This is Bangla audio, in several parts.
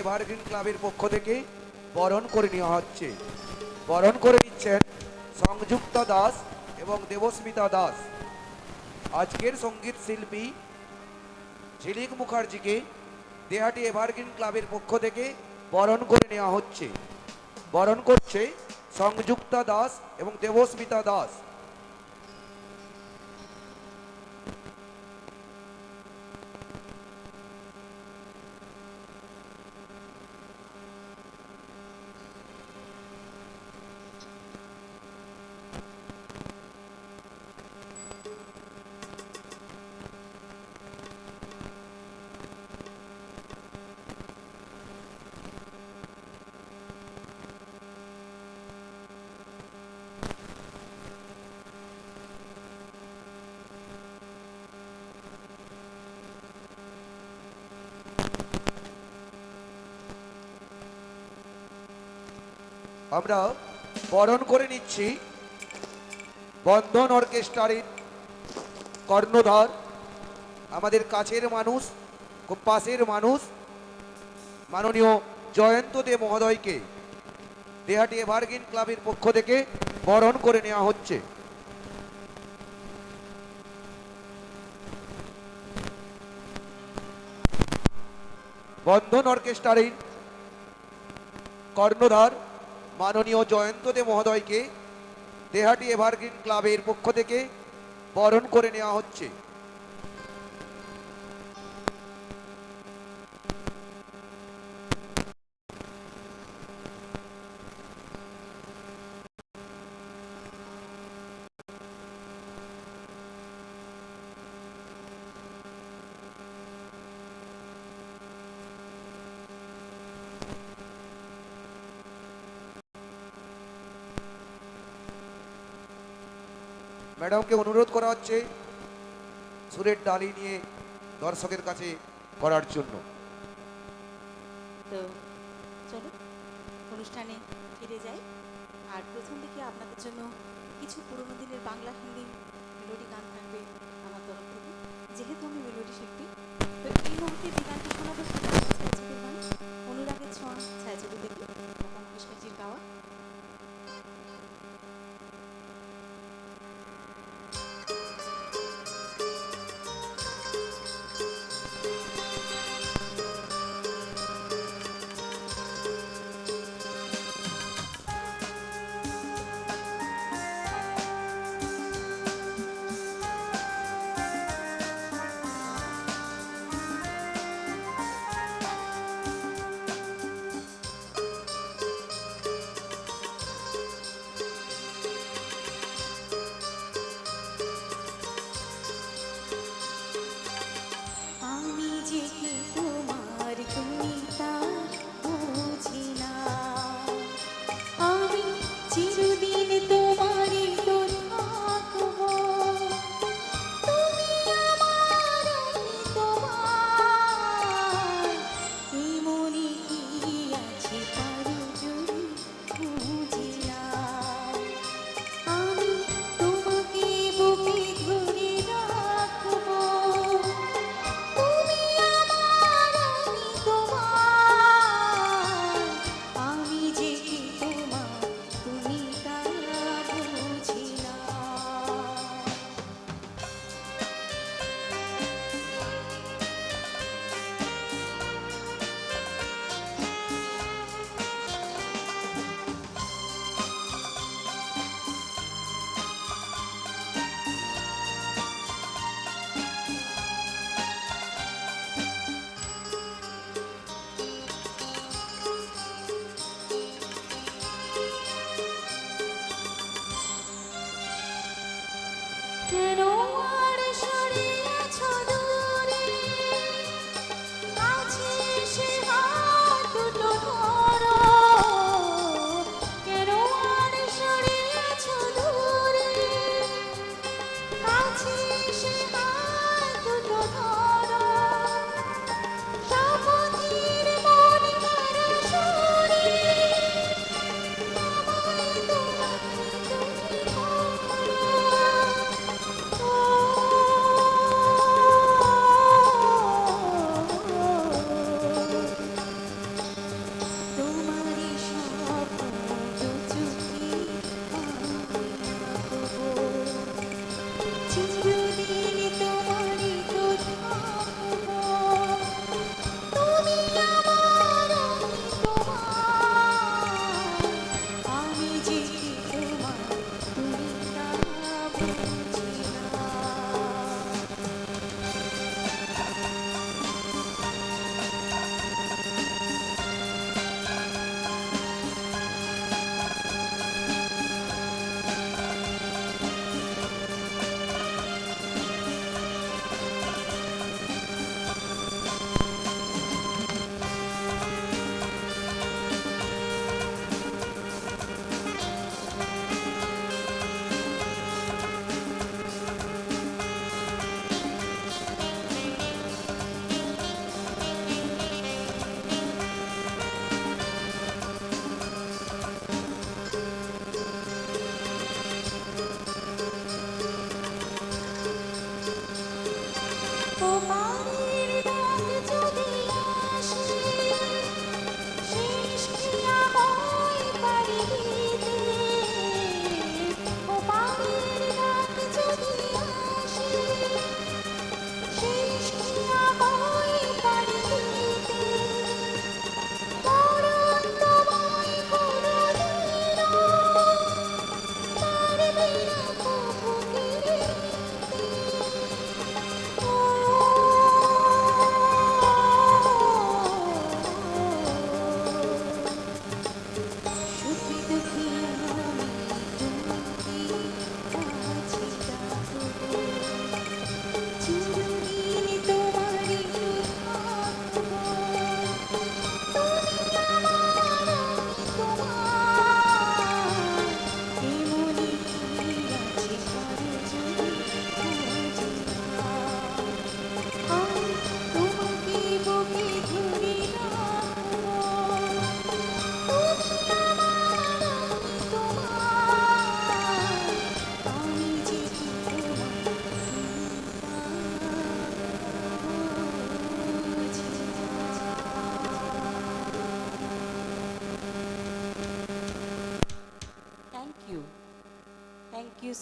এভারগ্রিন ক্লাবের পক্ষ থেকে বরণ করে নেওয়া হচ্ছে। বরণ করে নিচ্ছেন সংযুক্তা দাস এবং দেবস্মিতা দাস। আজকের সংগীত শিল্পী ঝিলিক মুখার্জিকে দেহাটি এভারগ্রিন ক্লাবের পক্ষ থেকে বরণ করে নেওয়া হচ্ছে। বরণ করছে সংযুক্তা দাস এবং দেবস্মিতা দাস। আমরা বরণ করে নিচ্ছি বন্ধন অর্কেস্ট্রারের কর্ণধার, আমাদের কাছের মানুষ, খুব পাশের মানুষ, মাননীয় জয়ন্ত দে মহোদয়কে, দেহাটি এভারগ্রিন ক্লাবের পক্ষ থেকে বরণ করে নেওয়া হচ্ছে। বন্ধন অর্কেস্ট্রারের কর্ণধার মাননীয় জয়ন্ত দে মহোদয়কে দেহাটি এভারগ্রিন ক্লাবের পক্ষ থেকে বরণ করে নেওয়া হচ্ছে। ম্যাডামকে অনুরোধ করা হচ্ছে সুরের ডালি নিয়ে দর্শকের কাছে করার জন্য। তো চলো, অনুষ্ঠানে ফিরে যাই। আর প্রথম দিকে আপনাদের জন্য কিছু পুরোনো দিনের বাংলা হিন্দি মেলোডি গান থাকবে আমার তরফ থেকে। যেহেতু আমি মেলোডি শিল্পী, তো এই মুহূর্তে যে গানটি শোনাবো সেটা ছায়াছবির অনুরাগের ছোঁয়া ছায়াছবি থেকে লতা গাওয়া।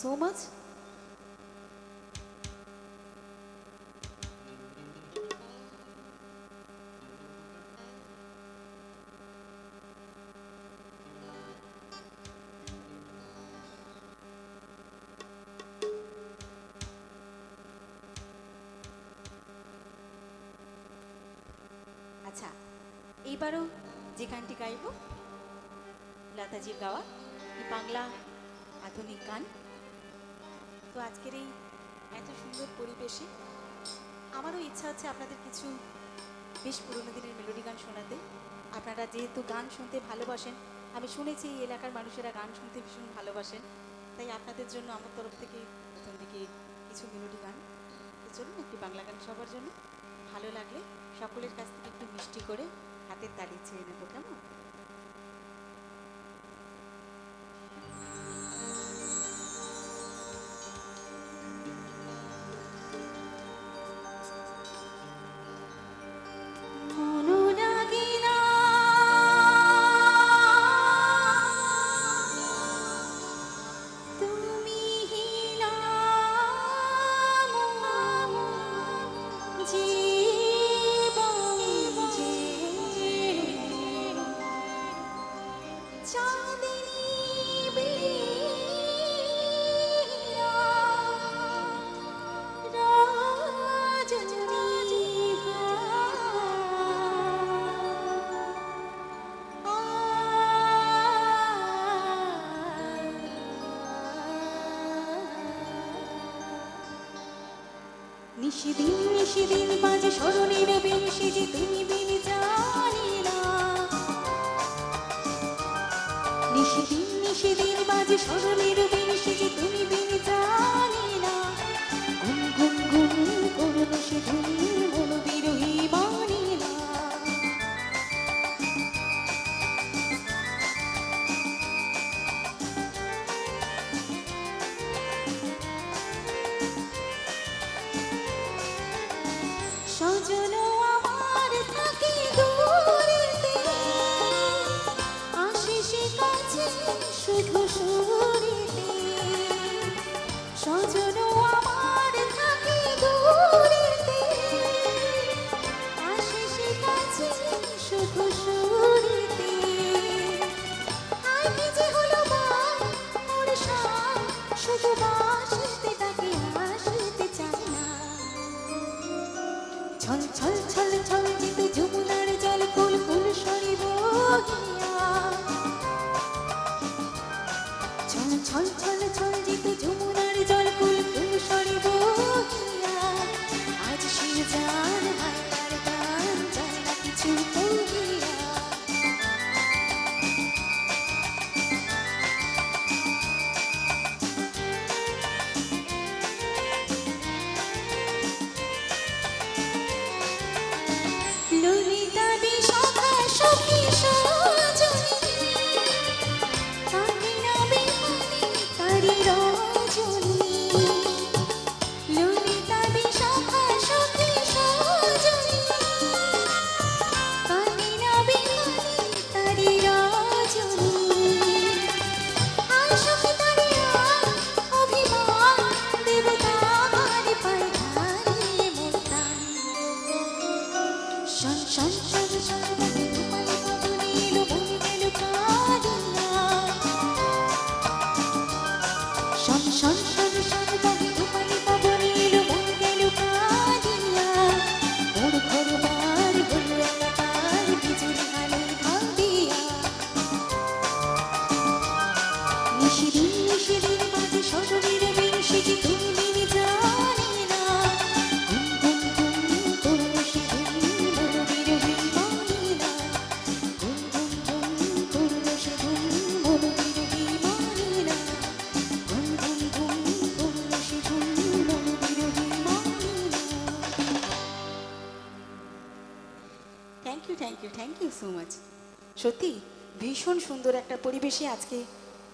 সো মাচ আচ্ছা এইবারও যে গানটি গাইব লতাজির গাওয়া বাংলা আধুনিক গান। তো আজকের এই এত সুন্দর পরিবেশে আমারও ইচ্ছা হচ্ছে আপনাদের কিছু বেশ পুরোনো দিনের মেলোডি গান শোনাতে। আপনারা যেহেতু গান শুনতে ভালোবাসেন, আমি শুনেছি এই এলাকার মানুষেরা গান শুনতে ভীষণ ভালোবাসেন, তাই আপনাদের জন্য আমার তরফ থেকে প্রথম দিকে কিছু মেলোডি গান। তো চলুন একটি বাংলা গান সবার জন্য। ভালো লাগলে সকলের কাছ থেকে একটু মিষ্টি করে হাতের তালি চেয়ে নেব, কেমন? নিশিদিন বাজে স্মরণের বিন সেজে তুমি বিন জানি না নিশিদিন নিশিদিন বাজে স্মরণের বেশি আজকে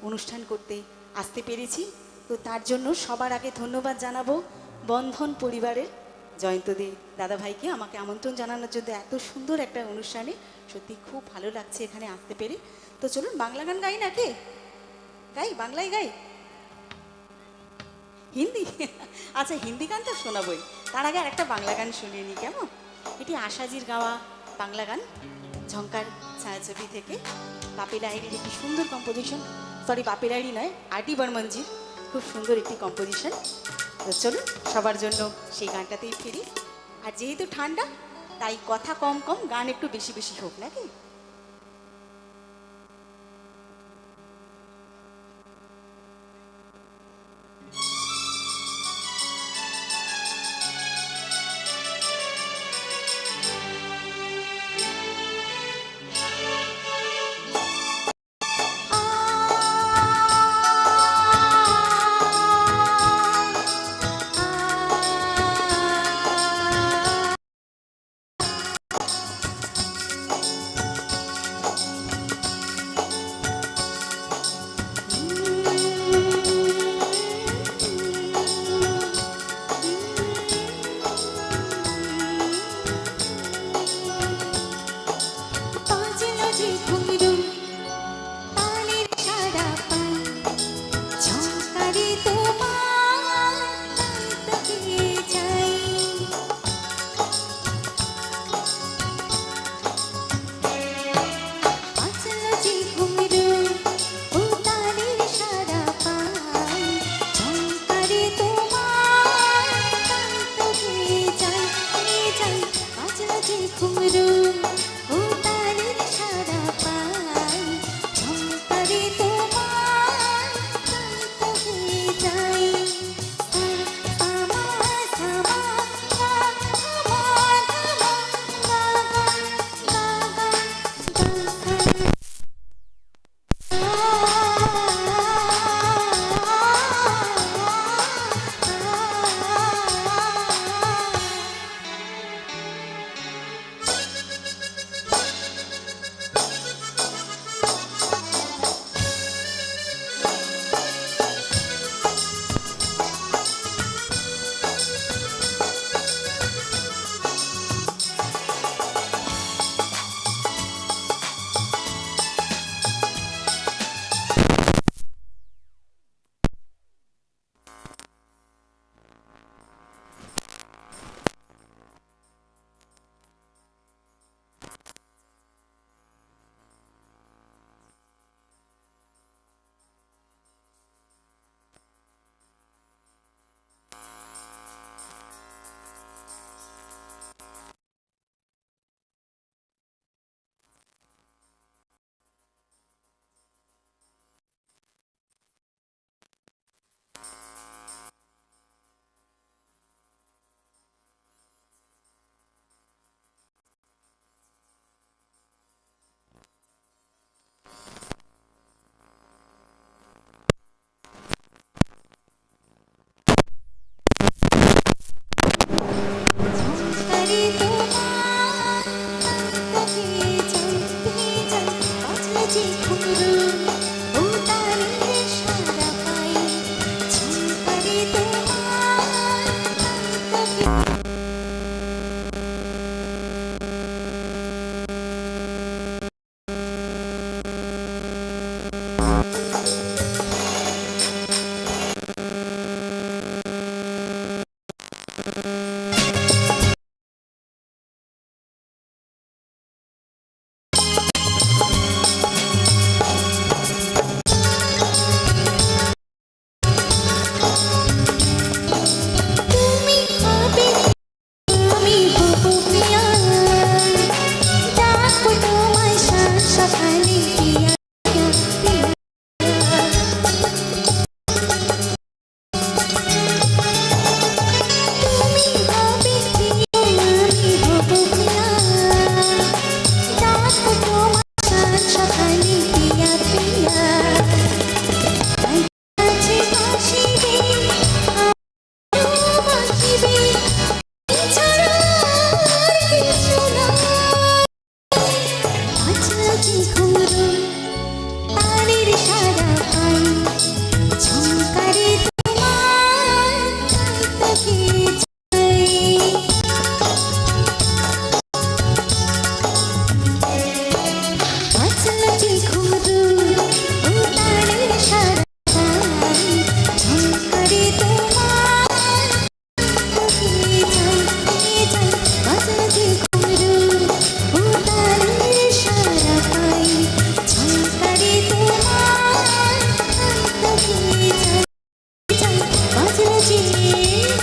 অনুষ্ঠান করতে আসতে পেরেছি। তো তার জন্য সবার আগে ধন্যবাদ জানাব বন্ধন পরিবারের দাদা ভাইকে আমাকে আমন্ত্রণ জানানোর জন্য এত সুন্দর একটা অনুষ্ঠানে সত্যি খুব ভালো লাগছে এখানে আসতে পেরে। তো চলুন, বাংলা গান গাই না কে? গাই, বাংলায় গাই? হিন্দি? আচ্ছা হিন্দি গান তো শোনাবই। তার আগে আর একটা বাংলা গান শুনিয়ে নিই, কেমন? এটি আশাজির গাওয়া বাংলা গান। ঝঙ্কার ছায়াছবি থেকে বাপি লাহিরির একটি সুন্দর কম্পোজিশন সরি বাপি লাহিরি নয়, আরটি বর্মনজির খুব সুন্দর একটি কম্পোজিশন চলুন, সবার জন্য সেই গানটাতেই ফিরি। আর যেহেতু ঠান্ডা, তাই কথা কম কম গান একটু বেশি বেশি হোক, নাকি?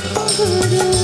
Guru.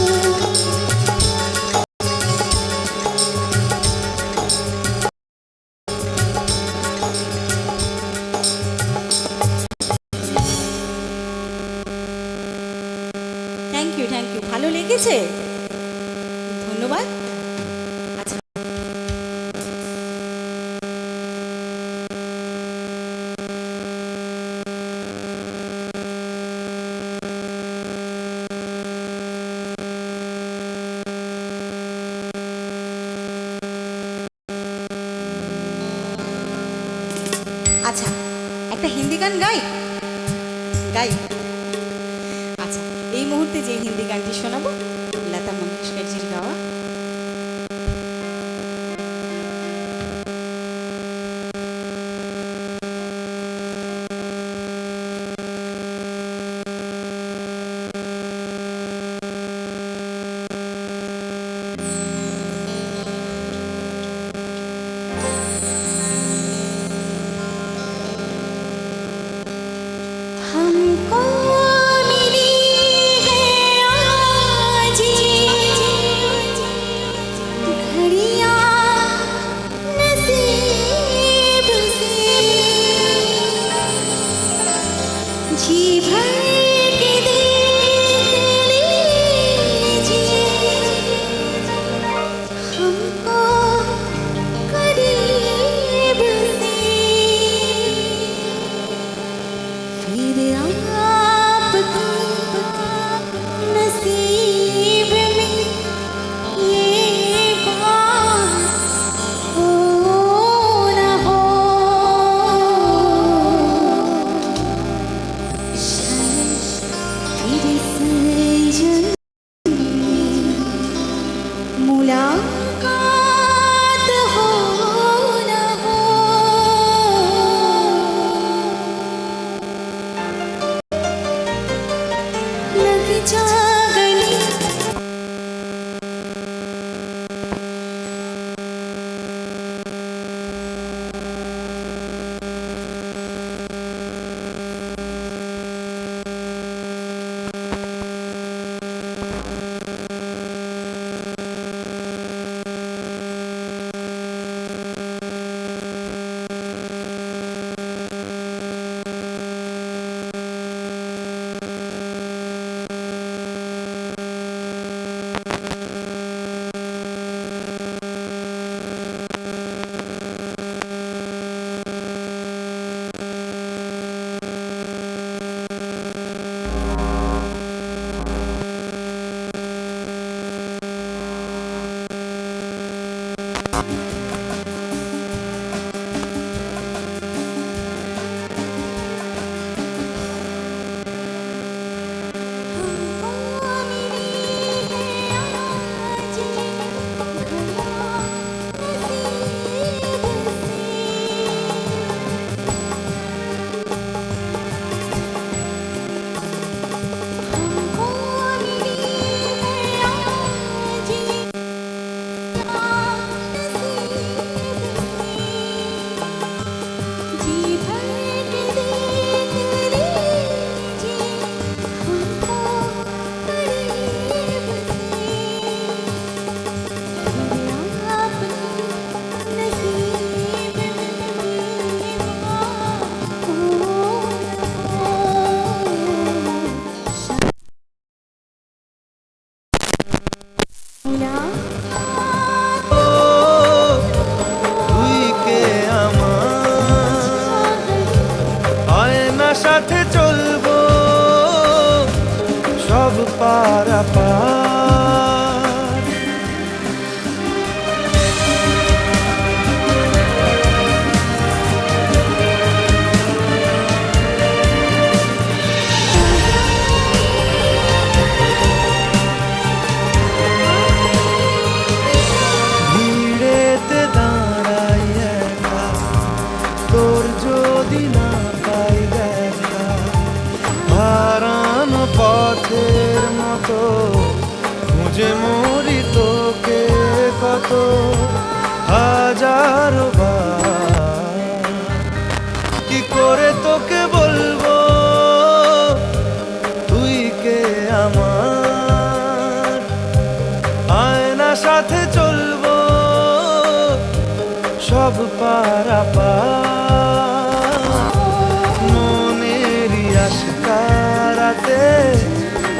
আশকারাতে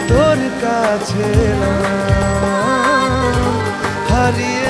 তোর কাছে না। হারিয়ে